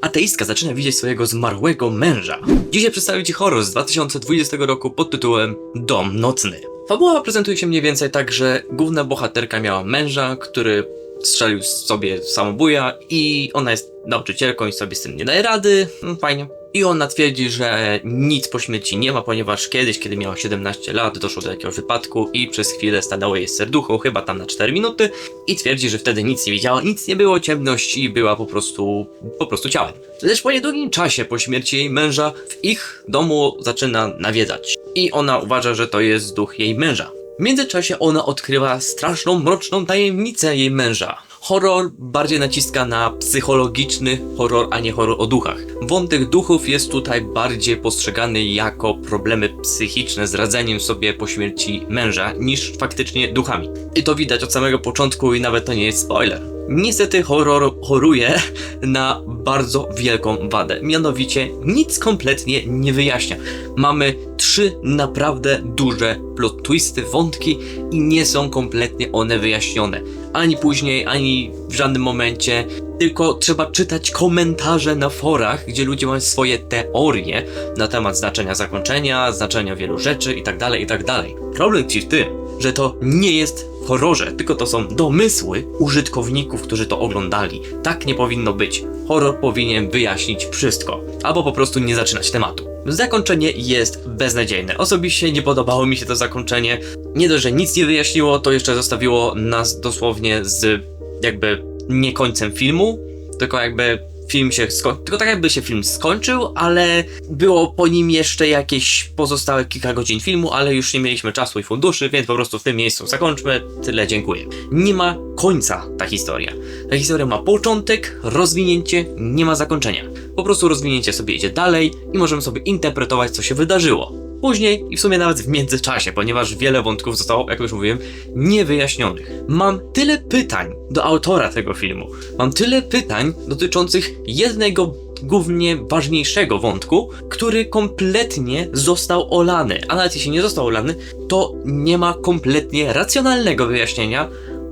Ateistka zaczyna widzieć swojego zmarłego męża. Dzisiaj przedstawię Ci horror z 2020 roku pod tytułem Dom Nocny. Fabuła prezentuje się mniej więcej tak, że główna bohaterka miała męża, który strzelił sobie samobuja i ona jest nauczycielką i sobie z tym nie daje rady. Mm, Fajnie. I ona twierdzi, że nic po śmierci nie ma, ponieważ kiedyś, kiedy miała 17 lat, doszło do jakiegoś wypadku i przez chwilę stanęło jej serducho, chyba tam na 4 minuty i twierdzi, że wtedy nic nie widziała, nic nie było, ciemność i była po prostu, po prostu ciałem. Lecz po niedługim czasie po śmierci jej męża w ich domu zaczyna nawiedzać i ona uważa, że to jest duch jej męża. W międzyczasie ona odkrywa straszną, mroczną tajemnicę jej męża. Horror bardziej naciska na psychologiczny horror, a nie horror o duchach. Wątek duchów jest tutaj bardziej postrzegany jako problemy psychiczne z radzeniem sobie po śmierci męża, niż faktycznie duchami. I to widać od samego początku i nawet to nie jest spoiler. Niestety horror choruje na bardzo wielką wadę. Mianowicie nic kompletnie nie wyjaśnia. Mamy trzy naprawdę duże plot twisty, wątki i nie są kompletnie one wyjaśnione. Ani później, ani w żadnym momencie. Tylko trzeba czytać komentarze na forach, gdzie ludzie mają swoje teorie na temat znaczenia zakończenia, znaczenia wielu rzeczy itd. itd. Problem tkwi w tym, że to nie jest w horrorze, tylko to są domysły użytkowników, którzy to oglądali. Tak nie powinno być. Horror powinien wyjaśnić wszystko, albo po prostu nie zaczynać tematu. Zakończenie jest beznadziejne. Osobiście nie podobało mi się to zakończenie. Nie dość, że nic nie wyjaśniło, to jeszcze zostawiło nas dosłownie z jakby nie końcem filmu, tylko jakby film się skończył, tylko tak jakby się film skończył, ale było po nim jeszcze jakieś pozostałe kilka godzin filmu, ale już nie mieliśmy czasu i funduszy, więc po prostu w tym miejscu zakończmy. Tyle, dziękuję. Nie ma końca ta historia. Ta historia ma początek, rozwinięcie, nie ma zakończenia. Po prostu rozwinięcie sobie idzie dalej i możemy sobie interpretować, co się wydarzyło. Później i w sumie nawet w międzyczasie, ponieważ wiele wątków zostało, jak już mówiłem, niewyjaśnionych. Mam tyle pytań do autora tego filmu. Mam tyle pytań dotyczących jednego głównie ważniejszego wątku, który kompletnie został olany. A nawet jeśli nie został olany, to nie ma kompletnie racjonalnego wyjaśnienia,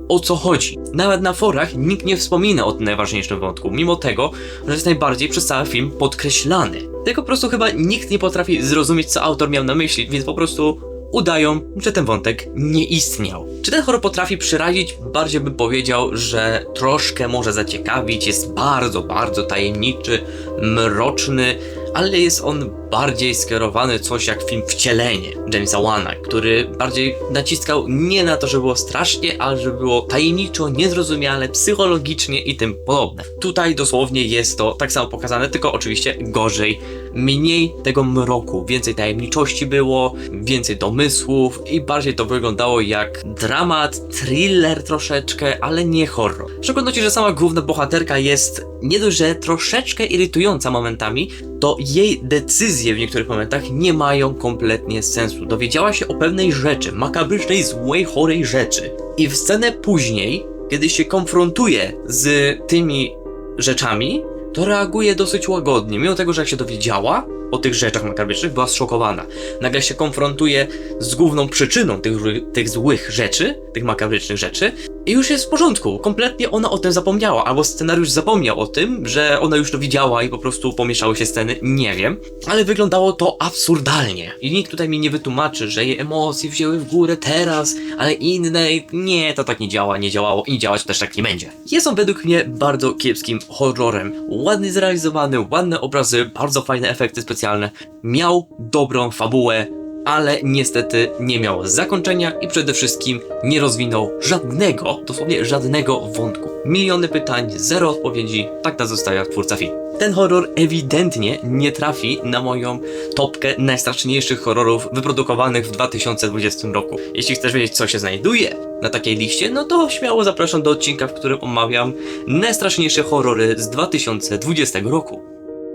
o co chodzi. Nawet na forach nikt nie wspomina o tym najważniejszym wątku, mimo tego, że jest najbardziej przez cały film podkreślany. Tylko po prostu chyba nikt nie potrafi zrozumieć, co autor miał na myśli, więc po prostu udają, że ten wątek nie istniał. Czy ten horror potrafi przerazić? Bardziej bym powiedział, że troszkę może zaciekawić, jest bardzo, bardzo tajemniczy, mroczny, ale jest on bardziej skierowany coś jak film Wcielenie Jamesa Wana, który bardziej naciskał nie na to, żeby było strasznie, ale żeby było tajemniczo, niezrozumiale, psychologicznie i tym podobne. Tutaj dosłownie jest to tak samo pokazane, tylko oczywiście gorzej. Mniej tego mroku, więcej tajemniczości było, więcej domysłów i bardziej to wyglądało jak dramat, thriller troszeczkę, ale nie horror. Szczególności, że sama główna bohaterka jest nie dość, że troszeczkę irytująca momentami, to jej decyzje w niektórych momentach nie mają kompletnie sensu. Dowiedziała się o pewnej rzeczy, makabrycznej, złej, chorej rzeczy. I w scenę później, kiedy się konfrontuje z tymi rzeczami, to reaguje dosyć łagodnie. Mimo tego, że jak się dowiedziała o tych rzeczach makabrycznych, była zszokowana. Nagle się konfrontuje z główną przyczyną tych, tych złych rzeczy, tych makabrycznych rzeczy i już jest w porządku. Kompletnie ona o tym zapomniała, albo scenariusz zapomniał o tym, że ona już to widziała i po prostu pomieszały się sceny, nie wiem. Ale wyglądało to absurdalnie. I nikt tutaj mi nie wytłumaczy, że jej emocje wzięły w górę teraz, ale inne... Nie, to tak nie działa, nie działało i działać też tak nie będzie. Jest on według mnie bardzo kiepskim horrorem. Ładnie zrealizowany, ładne obrazy, bardzo fajne efekty specjalne. Miał dobrą fabułę, ale niestety nie miał zakończenia i przede wszystkim nie rozwinął żadnego, dosłownie żadnego wątku. Miliony pytań, zero odpowiedzi, tak nas zostawia twórca filmu. Ten horror ewidentnie nie trafi na moją topkę najstraszniejszych horrorów wyprodukowanych w 2020 roku. Jeśli chcesz wiedzieć, co się znajduje na takiej liście, no to śmiało zapraszam do odcinka, w którym omawiam najstraszniejsze horrory z 2020 roku.